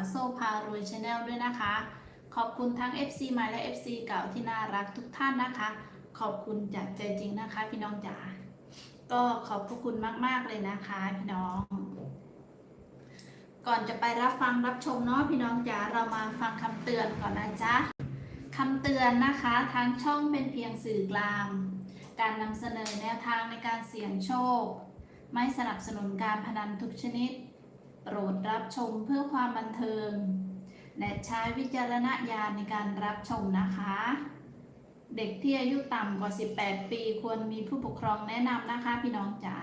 าวโซ่พารวยชาแนลด้วยนะคะ ขอบคุณทั้ง FC ใหม่และ FC เก่าที่น่ารักทุกท่านนะคะ ขอบคุณจากใจจริงนะคะ พี่น้องจ๋าก็ขอบพระคุณมาก ๆ เลยนะคะพี่น้อง ก่อนจะไปรับฟังรับชมเนาะพี่น้องจ๋าเรามาฟังคำเตือนก่อนนะจ๊ะคำเตือนนะคะทางช่องเป็นเพียงสื่อกลาง การนำเสนอแนวทางในการเสี่ยงโชค ไม่สนับสนุนการพนันทุกชนิด โปรดรับชมเพื่อความบันเทิง และใช้วิจารณญาณในการรับชมนะคะ เด็กที่อายุต่ำกว่า 18 ปีควรมีผู้ปกครองแนะนำนะคะพี่น้องจ๋า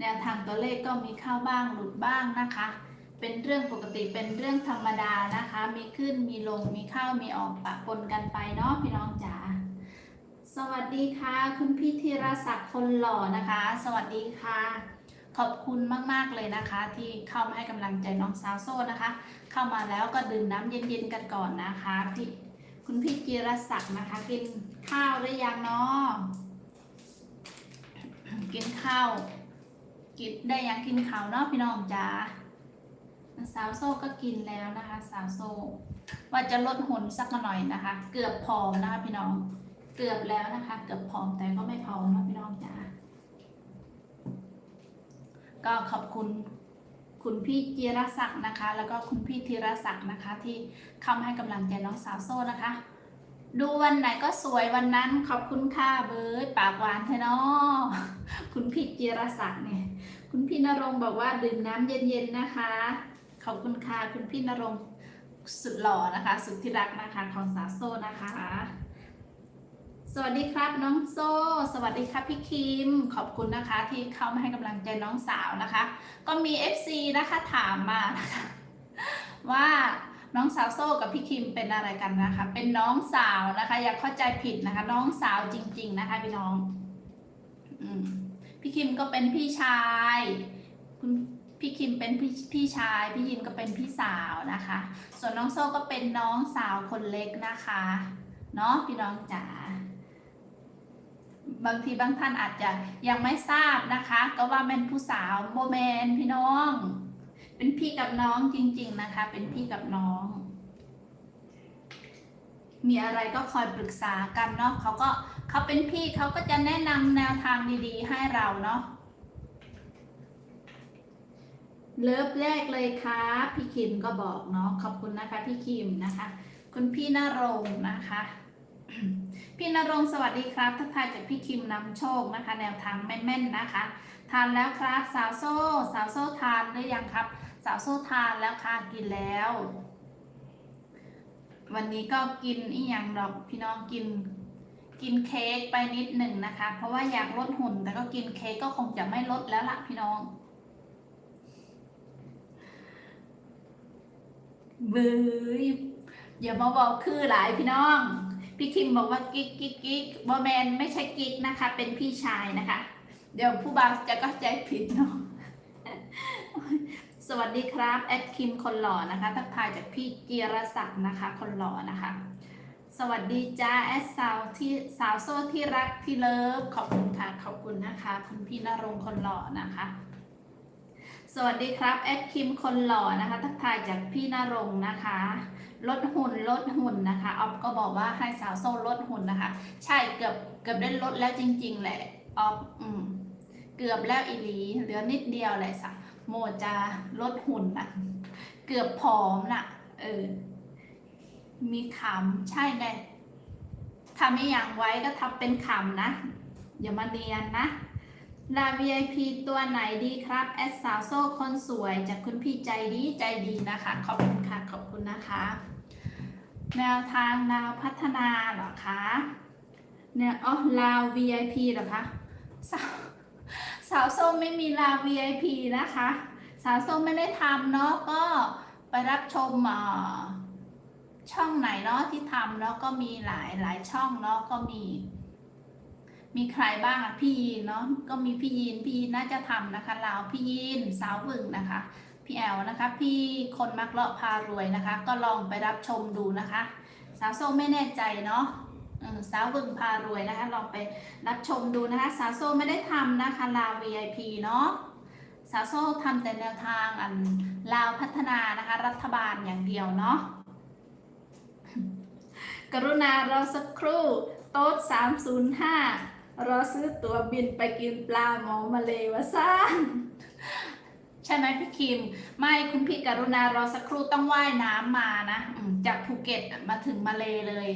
แนวทางตัวเลขก็มีเข้าบ้างหลุดบ้างนะคะ เป็นเรื่องปกติเป็นเรื่องธรรมดานะคะ มีขึ้นมีลงมีเข้ามีออกปะปนกันไปเนาะพี่น้องจ๋าสวัสดีค่ะ คุณพี่ธีรศักดิ์คนหล่อนะคะ สวัสดีค่ะ ขอบคุณมากๆเลยนะคะ ที่เข้ามาให้กำลังใจน้องสาวโซ่นะคะ เข้ามาแล้วก็ดื่มน้ำเย็นๆกันก่อนนะคะพี่คุณพี่จีรศักดิ์นะคะ กินข้าวหรือยังเนาะกินข้าวกินได้ยังกินข้าวเนาะพี่น้องจ๋าสาวโซ่ก็กินแล้วนะคะ สาวโซ่ว่าจะลดหุ่นสักหน่อยนะคะ เกือบพอมนะคะพี่น้องเกือบแล้วนะคะ เกือบพอมแต่ก็ไม่พอมนะพี่น้องจ๋า ก็ขอบคุณคุณพี่จีรศักดิ์นะคะ แล้วก็คุณพี่ธีรศักดิ์นะคะ ที่เข้ามาให้กำลังใจน้องสาวโซ่นะคะ ดูวันไหนก็สวยวันนั้นขอบคุณค่ะเบิร์ดปากหวานเทนอคุณพี่จีรศักดิ์เนี่ยคุณพี่นรงบอกว่าดื่มน้ำเย็นๆนะคะ ขอบคุณค่ะคุณพี่นรงสุดหล่อนะคะ สุดที่รักนะคะของสาวโซ่นะคะ สวัสดีครับน้องโซ่สวัสดีครับพี่คิม ขอบคุณนะคะ ที่เข้ามาให้กำลังใจน้องสาวนะคะ ก็มี FC นะคะถามมานะคะว่าน้องสาวโซ่กับพี่คิมเป็นอะไรกันนะคะ เป็นน้องสาวนะคะ อย่าเข้าใจผิดนะคะ น้องสาวจริง ๆ นะคะพี่น้องอืมพี่คิมก็เป็นพี่ชายคุณพี่คิมเป็นพี่พี่ชาย พี่ยินก็เป็นพี่สาวนะคะ ส่วนน้องโซ่ก็เป็นน้องสาวคนเล็กนะคะ เนาะพี่น้องจ๋า บางทีบางท่านอาจจะยังไม่ทราบนะคะ ก็ว่าเป็นผู้สาวโบแมนพี่น้อง เป็นพี่กับน้องจริง ๆนะคะ เป็นพี่กับน้อง มีอะไรก็คอยปรึกษากันเนาะเขาก็เขาเป็นพี่เขาก็จะแนะนำแนวทางดีๆ ให้เราเนาะเลิฟแรกเลยครับพี่คิมก็บอกเนาะขอบคุณนะคะพี่คิมนะคะ คุณพี่นรงนะคะ พี่นรงสวัสดีครับทักทายจากพี่คิมนำโชคนะคะ แนวทางแม่นๆนะคะ ทานแล้วครับสาวโซ่ สาวโซ่ทานหรือยังครับ สาวโซ่ทานแล้วค่ะกินแล้ว วันนี้ก็กินอีหยังดอกพี่น้องกิน กินเค้กไปนิดหนึ่งนะคะ เพราะว่าอยากลดหุ่นแต่ก็กินเค้กก็คงจะไม่ลดแล้วล่ะพี่น้องเบยอย่ามาบอกคือหลายพี่น้อง พี่คิมบอกว่ากิ๊กกิ๊กกิ๊กบอแมนไม่ใช่กิ๊กนะคะ เป็นพี่ชายนะคะ เดี๋ยวผู้บ่าวจะก็ใจผิดเนาะสวัสดีครับแอดคิมคนหล่อนะคะทักทายจากพี่เจียรศักดิ์นะคะ คนหล่อนะคะ สวัสดีจ้าแอดสาวที่สาวโซ่ที่รักที่เลิฟขอบคุณค่ะขอบคุณนะคะ คุณพี่นรงคนหล่อนะคะ สวัสดีครับแอดคิมคนหล่อนะคะ ทักทายจากพี่นรงนะคะ ลดหุ่นลดหุ่นนะคะออฟก็บอกว่าให้สาวโซ่ลดหุ่นนะคะ ใช่เกือบเกือบได้ลดแล้วจริง ๆ แหละออฟอืมเกือบแล้วอีลีเหลือนิดเดียวแหละสักโมจะลดหุ่นนะเกือบผอมนะเออ มีขำใช่ไงทำไม่อย่างไว้ก็ทำเป็นขำนะอย่ามาเนียนนะลา VIP ตัวไหนดีครับแอดสาวโซ่คนสวยจากคุณพี่ใจดีใจดีนะคะ ขอบคุณค่ะ ขอบคุณนะคะ แนวทางลาวพัฒนาเหรอคะเนี่ยอ๋อลาว VIP เหรอคะสาวสาวส้มไม่มีลาว VIP นะคะ สาวส้มไม่ได้ทำเนาะก็ไปรับชมอ่าช่องไหนเนาะที่ทำเนาะก็มีหลายหลายช่องเนาะก็มี มีใครบ้างอะพี่ยีนเนาะก็มีพี่ยีนพี่ยีนน่าจะทำนะคะลาวพี่ยีนสาววึงนะคะ พี่แอลนะคะ พี่คนมักเลาะพารวยนะคะ ก็ลองไปรับชมดูนะคะ สาวโซ่ไม่แน่ใจเนาะสาววึงพารวยนะคะ ลองไปรับชมดูนะคะ สาวโซ่ไม่ได้ทำนะคะลาว VIP เนาะสาวโซ่ทำแต่แนวทางอันลาวพัฒนานะคะ รัฐบาลอย่างเดียวเนาะกรุณารอสักครู่โต๊ด305 รอซื้อตั๋วบินไปกินปลาหมอมาเลวะซ่า ใช่ไหมพี่คิม ไม่คุณพี่กรุณารอสักครู่ต้องว่ายน้ำมานะจากภูเก็ตมาถึงมาเลเลย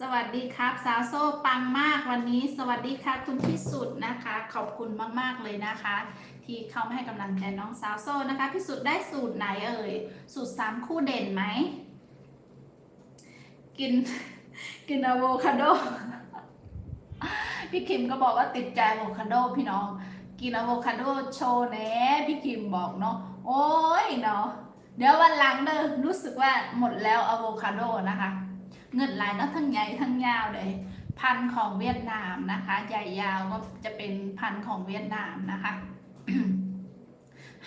สวัสดีครับ สาวโซ่ปังมากวันนี้ สวัสดีค่ะคุณพิสุทธิ์นะคะ ขอบคุณมาก ๆ เลยนะคะ ที่เข้ามาให้กำลังใจน้องสาวโซ่นะคะพิสุทธิ์ได้สูตรไหนเอ่ย สูตรสามคู่เด่นไหม กินกินอะโวคาโดพี่คิมก็บอกว่าติดใจอะโวคาโดพี่น้อง กินอะโวคาโดโชว์แน่พี่คิมบอกเนาะโอ้ยเนาะเดี๋ยววันหลังเด้อรู้สึกว่าหมดแล้วอะโวคาโดนะคะ เงินหลายเนาะทั้งใหญ่ทั้งยาวเลยพันของเวียดนามนะคะใหญ่ยาวก็จะเป็นพันของเวียดนามนะคะ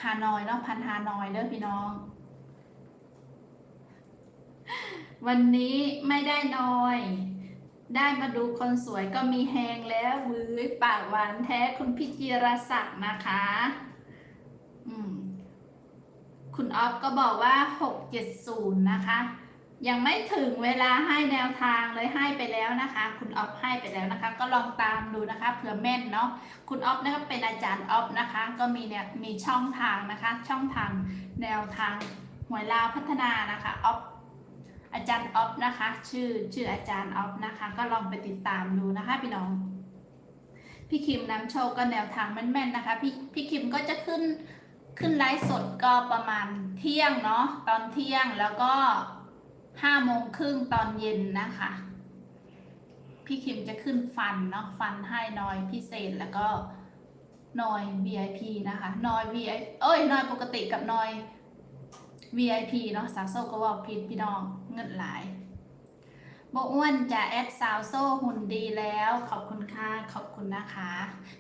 ฮานอยเนาะพันฮานอยเด้อพี่น้อง วันนี้ไม่ได้นอย ได้มาดูคนสวยก็มีแหงแล้ววื้ยปากหวานแท้คุณพี่จิรศักดิ์นะคะอืมคุณออฟก็บอกว่า 670 นะคะ ยังไม่ถึงเวลาให้แนวทางเลยให้ไปแล้วนะคะ คุณออฟให้ไปแล้วนะคะ ก็ลองตามดูนะคะเผื่อแม่นเนาะคุณออฟนะคะเป็นอาจารย์ออฟนะคะ ก็มีเนี่ยมีช่องทางนะคะ ช่องทางแนวทางหวยลาวพัฒนานะคะออฟ อาจารย์ออฟนะคะ ชื่อชื่ออาจารย์ออฟนะคะ ก็ลองไปติดตามดูนะคะพี่น้อง พี่คิมน้ำโชคก็แนวทางแม่นๆนะคะพี่พี่คิมก็จะขึ้นขึ้นไลฟ์สดก็ประมาณเที่ยงเนาะตอนเที่ยงแล้วก็ห้าโมงครึ่งตอนเย็นนะคะ พี่คิมจะขึ้นฟันเนาะฟันให้นอยพิเศษแล้วก็นอย VIP นะคะนอย VIP เอ้ยนอยปกติกับนอย VIP เนาะสาวโซ่ก็ว่าผิดพี่น้อง เงินหลายโบอ้วนจะแอดสาวโซหุ่นดีแล้ว ขอบคุณค่ะ ขอบคุณนะคะ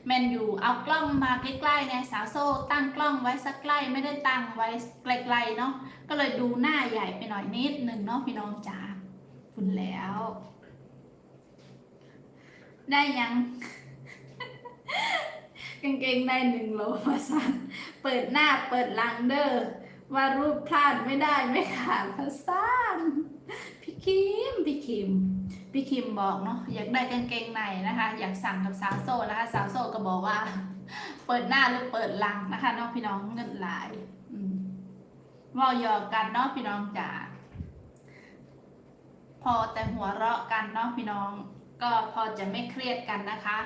แมนอยู่เอากล้องมาใกล้ๆเนี่ยสาวโซตั้งกล้องไว้สักใกล้ไม่ได้ตั้งไว้ไกลๆเนาะก็เลยดูหน้าใหญ่ไปหน่อยนิดหนึ่งเนาะพี่น้องจ๋าคุณแล้ว ได้ยังกางเกงในหนึ่งโลมาสั่นเปิดหน้าเปิดลังเด้อ ว่ารูปพลาดไม่ได้ไม่ขาดพะซานพี่คิมพี่คิมพี่คิมบอกเนาะอยากได้กางเกงในนะคะ อยากสั่งกับสาวโซ่นะคะ สาวโซ่ก็บอกว่า เปิดหน้าหรือเปิดหลังนะคะเนาะพี่น้องเงินหลายว่าหยอกกันเนาะพี่น้องจ๋าพอแต่หัวเราะกันเนาะพี่น้อง ก็พอจะไม่เครียดกันนะคะ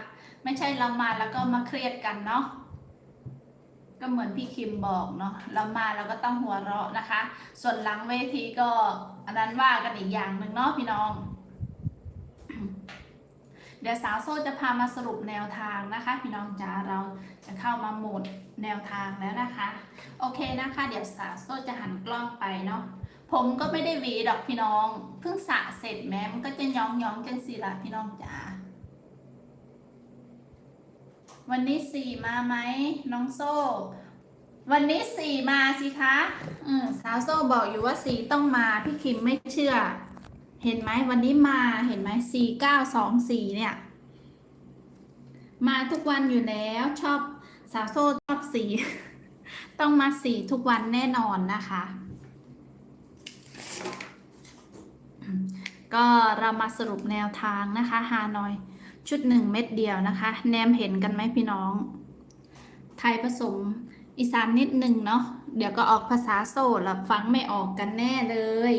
ไม่ใช่เรามาแล้วก็มาเครียดกันเนาะ ก็เหมือนพี่คิมบอกเนาะเรามาแล้วก็ต้องหัวเราะนะคะ ส่วนหลังเวทีก็อันนั้นว่ากันอีกอย่างหนึ่งเนาะพี่น้อง เดี๋ยวสาวโซ่จะพามาสรุปแนวทางนะคะ พี่น้องจ๋าเราจะเข้ามาโหมดแนวทางแล้วนะคะ โอเคนะคะ เดี๋ยวสาวโซ่จะหันกล้องไปเนาะผมก็ไม่ได้หวีดอกพี่น้อง เพิ่งสระเสร็จแม้มันก็จะย้องย้องจังสีละพี่น้องจ๋า วันนี้สี่มาไหมน้องโซ่ วันนี้สี่มาสิคะอืมสาวโซ่บอกอยู่ว่าสี่ต้องมาพี่คิมไม่เชื่อ เห็นไหมวันนี้มาเห็นไหมสี่เก้าสองสี่เนี่ย มาทุกวันอยู่แล้วชอบสาวโซ่ชอบสีต้องมาสีทุกวันแน่นอนนะคะ ก็เรามาสรุปแนวทางนะคะฮานอย ชุดหนึ่งเม็ดเดียวนะคะ แนมเห็นกันไหมพี่น้อง ไทยผสมอีสานนิดหนึ่งเนาะเดี๋ยวก็ออกภาษาโซ่แล้วฟังไม่ออกกันแน่เลย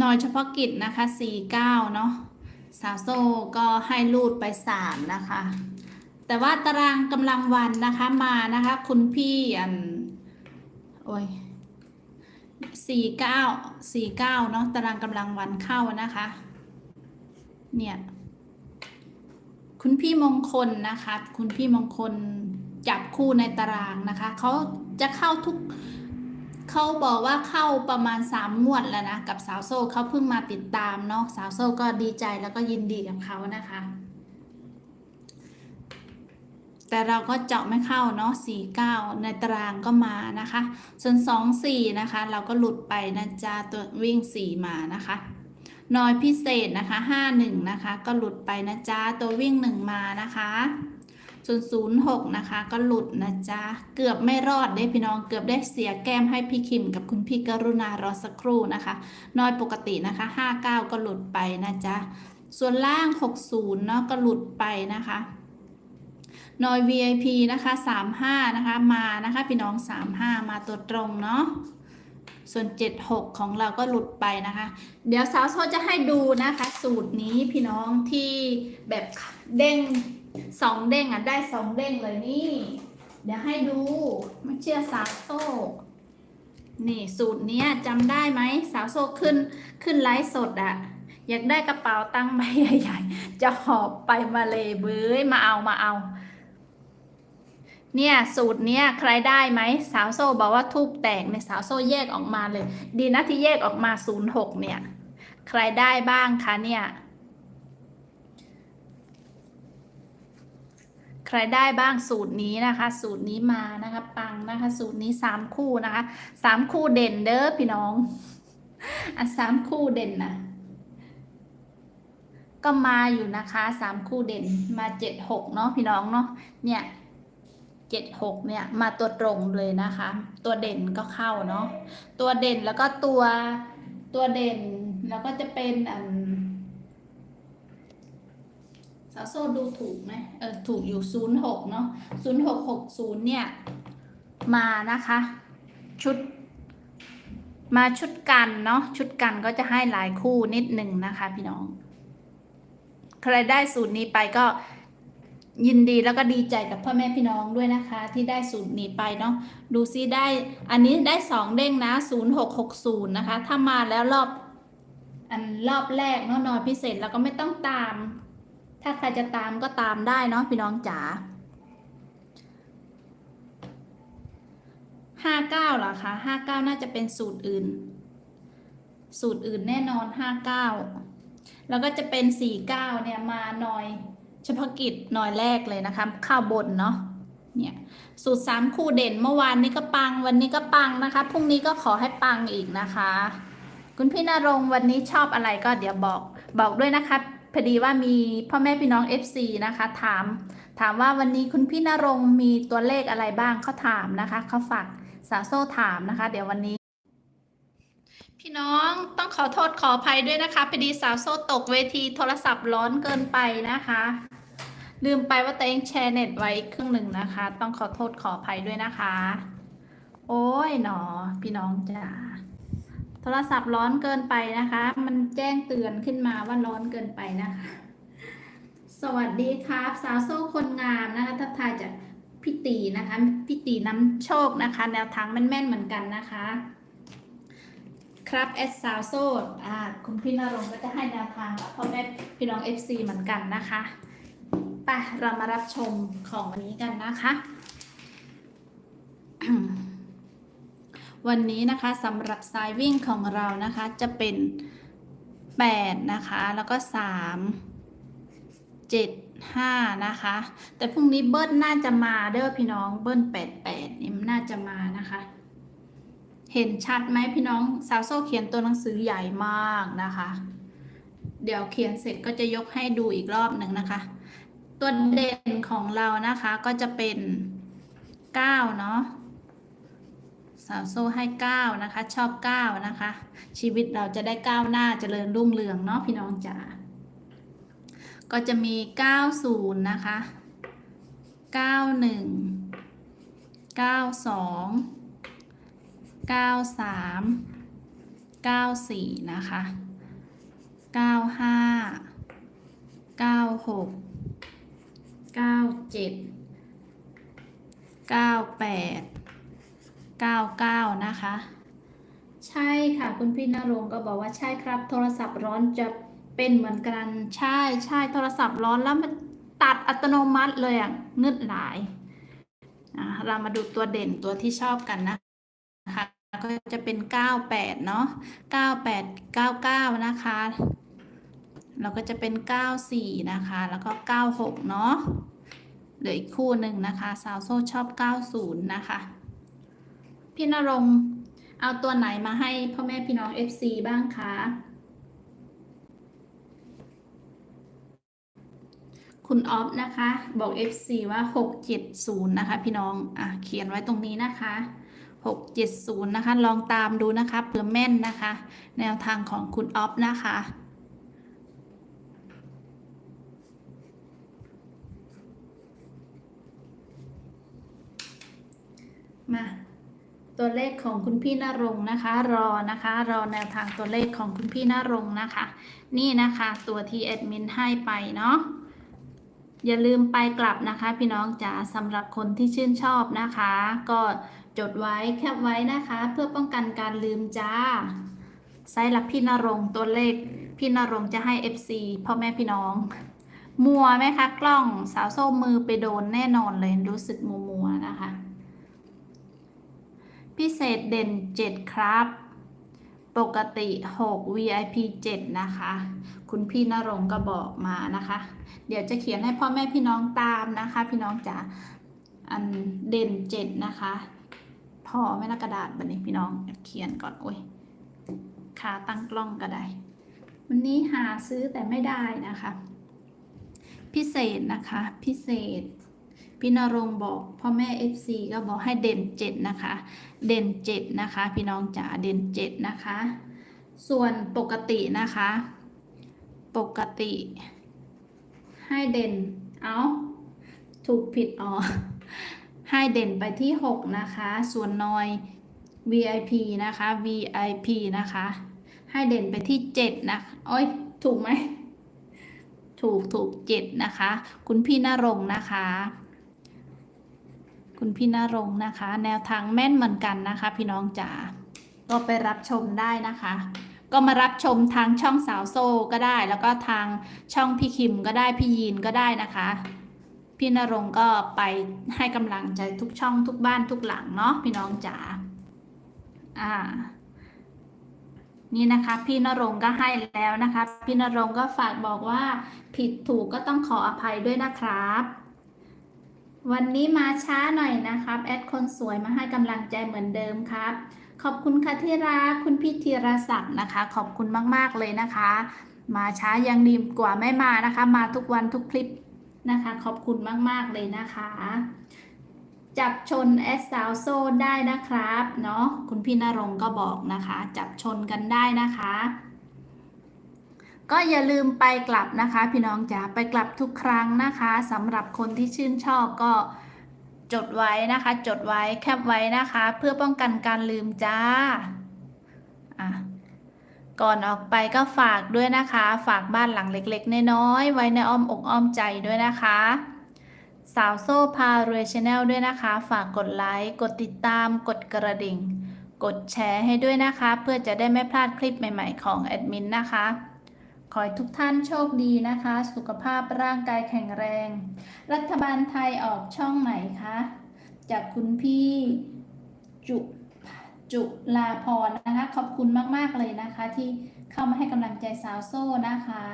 นอยเฉพาะกิจนะคะ 49 เนาะสาวโซ่ก็ให้รูดไป 3 นะคะ แต่ว่าตารางกำลังวันนะคะมานะคะ คุณพี่อัน โอ้ย 49 49เนาะตารางกำลังวันเข้านะคะ เนี่ย คุณพี่มงคลนะคะ คุณพี่มงคลจับคู่ในตารางนะคะเขาจะเข้าทุกเขาบอกว่าเข้าประมาณสามงวดแล้วนะ กับสาวโซ่เขาเพิ่งมาติดตามเนาะสาวโซ่ก็ดีใจแล้วก็ยินดีกับเขานะคะ แต่เราก็เจาะไม่เข้าเนาะสี่เก้าในตารางก็มานะคะ ส่วนสองสี่นะคะ เราก็หลุดไปนะจ๊ะตัววิ่งสี่มานะคะน้อยพิเศษนะคะห้าหนึ่งนะคะ ก็หลุดไปนะจ๊ะตัววิ่งหนึ่งมานะคะส่วนศูนะคะ ก็หลุดนะจ๊ะ เกือบไม่รอดเด้พี่น้องเกือบได้เสียแก้มให้พี่คิมกับคุณพี่กรุณารอสักครู่นะคะ น้อยปกตินะคะ 59 ก็หลุดไปนะจ๊ะ ส่วนล่าง 60 เนาะก็หลุดไปนะคะ นอย VIP นะคะ35นะคะมานะคะพี่น้อง 35 มาตัวตรงเนาะส่วน 76 ของเราก็หลุดไปนะคะ เดี๋ยวสาวโซจะให้ดูนะคะ สูตรนี้พี่น้องที่แบบเด้งสองเด้งอะได้สองเด้งเลยนี่ เดี๋ยวให้ดูไม่เชื่อสาวโซนี่สูตรเนี้ยจำได้ไหมสาวโซขึ้นขึ้นไลฟ์สดอะอยากได้กระเป๋าตังค์ใบใหญ่ๆจะหอบไปมาเลยเบ้ยมาเอามาเอา เนี่ยสูตรเนี้ยใครได้ไหมสาวโซ่บอกว่าทูบแตกเนี่ยสาวโซ่แยกออกมาเลย ดีนะที่แยกออกมาศูนย์หกเนี่ย ใครได้บ้างคะเนี่ย ใครได้บ้างสูตรนี้นะคะ สูตรนี้มานะคะปังนะคะ สูตรนี้สามคู่นะคะสามคู่เด่นเด้อพี่น้องอะสามคู่เด่นนะก็มาอยู่นะคะสามคู่เด่นมาเจ็ดหกเนาะพี่น้องเนาะเนี่ย เจ็ดหกเนี่ย มาตัวตรงเลยนะคะ ตัวเด่นก็เข้าเนาะตัวเด่นแล้วก็ตัวตัวเด่นแล้วก็จะเป็นอันสาวโซดูถูกไหมเออถูกอยู่ศูนย์หกเนาะศูนย์หกหกศูนย์เนี่ย มานะคะ ชุด มาชุดกันเนาะชุดกันก็จะให้หลายคู่นิดหนึ่งนะคะ พี่น้อง ใครได้สูตรนี้ไปก็ ยินดีแล้วก็ดีใจกับพ่อแม่พี่น้องด้วยนะคะ ที่ได้สูตรนี้ไปเนาะดูซิได้อันนี้ได้สองเด้งนะศูนย์หกหกศูนย์นะคะ ถ้ามาแล้วรอบอันรอบแรกเนาะนอนพิเศษแล้วก็ไม่ต้องตาม ถ้าใครจะตามก็ตามได้เนาะพี่น้องจ๋าห้าเก้าเหรอคะห้าเก้าน่าจะเป็นสูตรอื่น สูตรอื่นแน่นอนห้าเก้าแล้วก็จะเป็นสี่เก้าเนี่ยมาหน่อย เฉพาะกิจหน่อยแรกเลยนะคะ ข้าวบนเนาะเนี่ยสูตรสามคู่เด่นเมื่อวานนี้ก็ปังวันนี้ก็ปังนะคะพรุ่งนี้ก็ขอให้ปังอีกนะคะ คุณพี่นรงวันนี้ชอบอะไรก็เดี๋ยวบอกบอกด้วยนะคะพอดีว่ามีพ่อแม่พี่น้อง FC นะคะ ถาม ถามว่าวันนี้คุณพี่นรงมีตัวเลขอะไรบ้างเขาถามนะคะเขาฝากสาวโซ่ถามนะคะ เดี๋ยววันนี้ พี่น้องต้องขอโทษขออภัยด้วยนะคะพอดีสาวโซ่ตกเวทีโทรศัพท์ร้อนเกินไปนะคะ ลืมไปว่าตัวเองแชร์เน็ตไว้ครื่งหนึ่งนะคะ ต้องขอโทษขออภัยด้วยนะคะ โอ้ยหนอ พี่น้องจ๋าโทรศัพท์ร้อนเกินไปนะคะ มันแจ้งเตือนขึ้นมาว่าร้อนเกินไปนะคะ สวัสดีครับ สาวโซ่คนงามนะคะทักทายจากพี่ตีนะคะพี่ตีน้ำโชคนะคะ แนวทางแม่นๆเหมือนกันนะคะ ครับแอดสาวโซ่อ่าคุณพี่นรงก็จะให้แนวทางกับพ่อแม่พี่น้อง FC เหมือนกันนะคะไปเรามารับชมของวันนี้กันนะคะ วันนี้นะคะสำหรับสายวิ่งของเรานะคะ จะเป็น 8 นะคะ แล้วก็ 3 7 5 นะคะ แต่พรุ่งนี้เบิ้ลน่าจะมาเด้อพี่น้องเบิ้ล88นี่น่าจะมานะคะ เห็นชัดไหมพี่น้องสาวโซ่เขียนตัวหนังสือใหญ่มากนะคะ เดี๋ยวเขียนเสร็จก็จะยกให้ดูอีกรอบหนึ่งนะคะ ตัวเด่นของเรานะคะก็จะเป็น9เนาะสาวโซ่ให้9นะคะ ชอบ9นะคะ ชีวิตเราจะได้ก้าวหน้าเจริญรุ่งเรืองเนาะพี่น้องจ๋าก็จะมี 90 นะคะ 91 92 93 94 นะคะ 95 96 97 98 99 นะคะ ใช่ค่ะ คุณพี่นรงก็บอกว่าใช่ครับ โทรศัพท์ร้อนจะเป็นเหมือนกัน ใช่ใช่โทรศัพท์ร้อนแล้วมันตัดอัตโนมัติเลยอะเงืดหลายอะเรามาดูตัวเด่นตัวที่ชอบกันนะคะ ก็จะเป็น 98 เนาะ98 99 นะคะ เราก็จะเป็น 94 นะคะ แล้วก็ 96 เนาะเหลืออีกคู่หนึ่งนะคะสาวโซ่ชอบ 90 นะคะ พี่นรงเอาตัวไหนมาให้พ่อแม่พี่น้อง FC บ้างคะ คุณออฟนะคะ บอก FC ว่า 670 นะคะ พี่น้อง อะ เขียนไว้ตรงนี้นะคะ 670 นะคะ ลองตามดูนะคะเผื่อแม่นนะคะ แนวทางของคุณออฟนะคะมาตัวเลขของคุณพี่นรงนะคะ รอนะคะ รอแนวทางตัวเลขของคุณพี่นรงนะคะ นี่นะคะตัวที่แอดมินให้ไปเนาะอย่าลืมไปกลับนะคะ พี่น้องจ๋าสำหรับคนที่ชื่นชอบนะคะ ก็ จดไว้แคปไว้นะคะ เพื่อป้องกันการลืมจ้าไซส์รับพี่นรงตัวเลขพี่นรงจะให้ FC พ่อแม่พี่น้อง มัวไหมคะ กล้องสาวโซ่มือไปโดนแน่นอนเลยรู้สึกมัวมัวนะคะ พิเศษเด่น 7 ครับ ปกติ 6 VIP 7 นะคะ คุณพี่นรงก็บอกมานะคะ เดี๋ยวจะเขียนให้พ่อแม่พี่น้องตามนะคะ พี่น้องจ๋าอันเด่น 7 นะคะ พอไม่ละกระดาษบันนี้พี่น้องเขียนก่อนโอ้ยขาตั้งกล้องก็ได้ วันนี้หาซื้อแต่ไม่ได้นะคะ พิเศษนะคะ พิเศษพี่นรงบอกพ่อแม่ FC ก็บอกให้เด่น7นะคะ เด่น7นะคะ พี่น้องจ๋าเด่น7นะคะ ส่วนปกตินะคะ ปกติ ให้เด่นเอาถูกผิดอ๋อ ให้เด่นไปที่ 6 นะคะ ส่วนนอย VIP นะคะ VIP นะคะ ให้เด่นไปที่ 7นะโอ้ย ถูกไหม ถูกถูก7นะคะ คุณพี่นรงนะคะ คุณพี่นรงนะคะ แนวทางแม่นเหมือนกันนะคะ พี่น้องจ๋า ก็ไปรับชมได้นะคะก็มารับชมทางช่องสาวโซก็ได้ แล้วก็ทางช่องพี่คิมก็ได้ พี่ยีนก็ได้นะคะ พี่นรงก็ไปให้กำลังใจทุกช่องทุกบ้านทุกหลังเนาะพี่น้องจ๋าอ่า นี่นะคะ พี่นรงก็ให้แล้วนะคะ พี่นรงก็ฝากบอกว่า ผิดถูกก็ต้องขออภัยด้วยนะครับ วันนี้มาช้าหน่อยนะครับ แอดคนสวยมาให้กำลังใจเหมือนเดิมครับ ขอบคุณค่ะที่รักคุณพี่ธีรศักดิ์นะคะ ขอบคุณมาก ๆ เลยนะคะ มาช้ายังดีกว่าไม่มานะคะ มาทุกวันทุกคลิป นะคะ ขอบคุณมาก ๆ เลยนะคะ จับชนแอดสาวโซได้นะครับเนาะคุณพี่นรงก็บอกนะคะ จับชนกันได้นะคะ ก็อย่าลืมไปกลับนะคะ พี่น้องจ๋าไปกลับทุกครั้งนะคะสำหรับคนที่ชื่นชอบก็จดไว้นะคะ จดไว้แคปไว้นะคะ เพื่อป้องกันการลืมจ้า ก่อนออกไปก็ฝากด้วยนะคะ ฝากบ้านหลังเล็กๆ น้อยๆ ไว้ในอ้อมอกอ้อมใจด้วยนะคะ สาวโซ่พาเรชแนลด้วยนะคะ ฝากกดไลค์ กดติดตาม กดกระดิ่ง กดแชร์ให้ด้วยนะคะ เพื่อจะได้ไม่พลาดคลิปใหม่ๆ ของแอดมินนะคะ ขอให้ทุกท่านโชคดีนะคะ สุขภาพร่างกายแข็งแรง รัฐบาลไทยออกช่องไหนคะ จากคุณพี่จุ จุลาพรนะคะ ขอบคุณมากๆเลยนะคะ ที่เข้ามาให้กำลังใจสาวโซ่นะคะ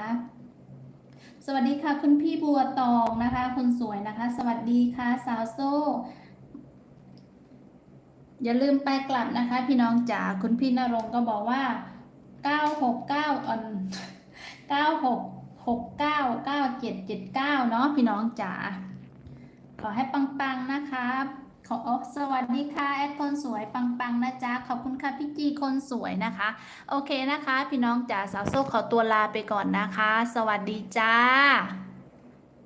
สวัสดีค่ะ คุณพี่บัวตองนะคะคนสวยนะคะ สวัสดีค่ะสาวโซ่ อย่าลืมไปกลับนะคะ พี่น้องจ๋าคุณพี่นรงก็บอกว่า 969อ่อน96699779 เนาะพี่น้องจ๋าขอให้ปังๆนะคะ ขอสวัสดีค่ะแอดคนสวยปังๆนะจ๊ะขอบคุณค่ะพี่จีคนสวยนะคะ โอเคนะคะ พี่น้องจ๋าสาวโซ่ขอตัวลาไปก่อนนะคะ สวัสดีจ้า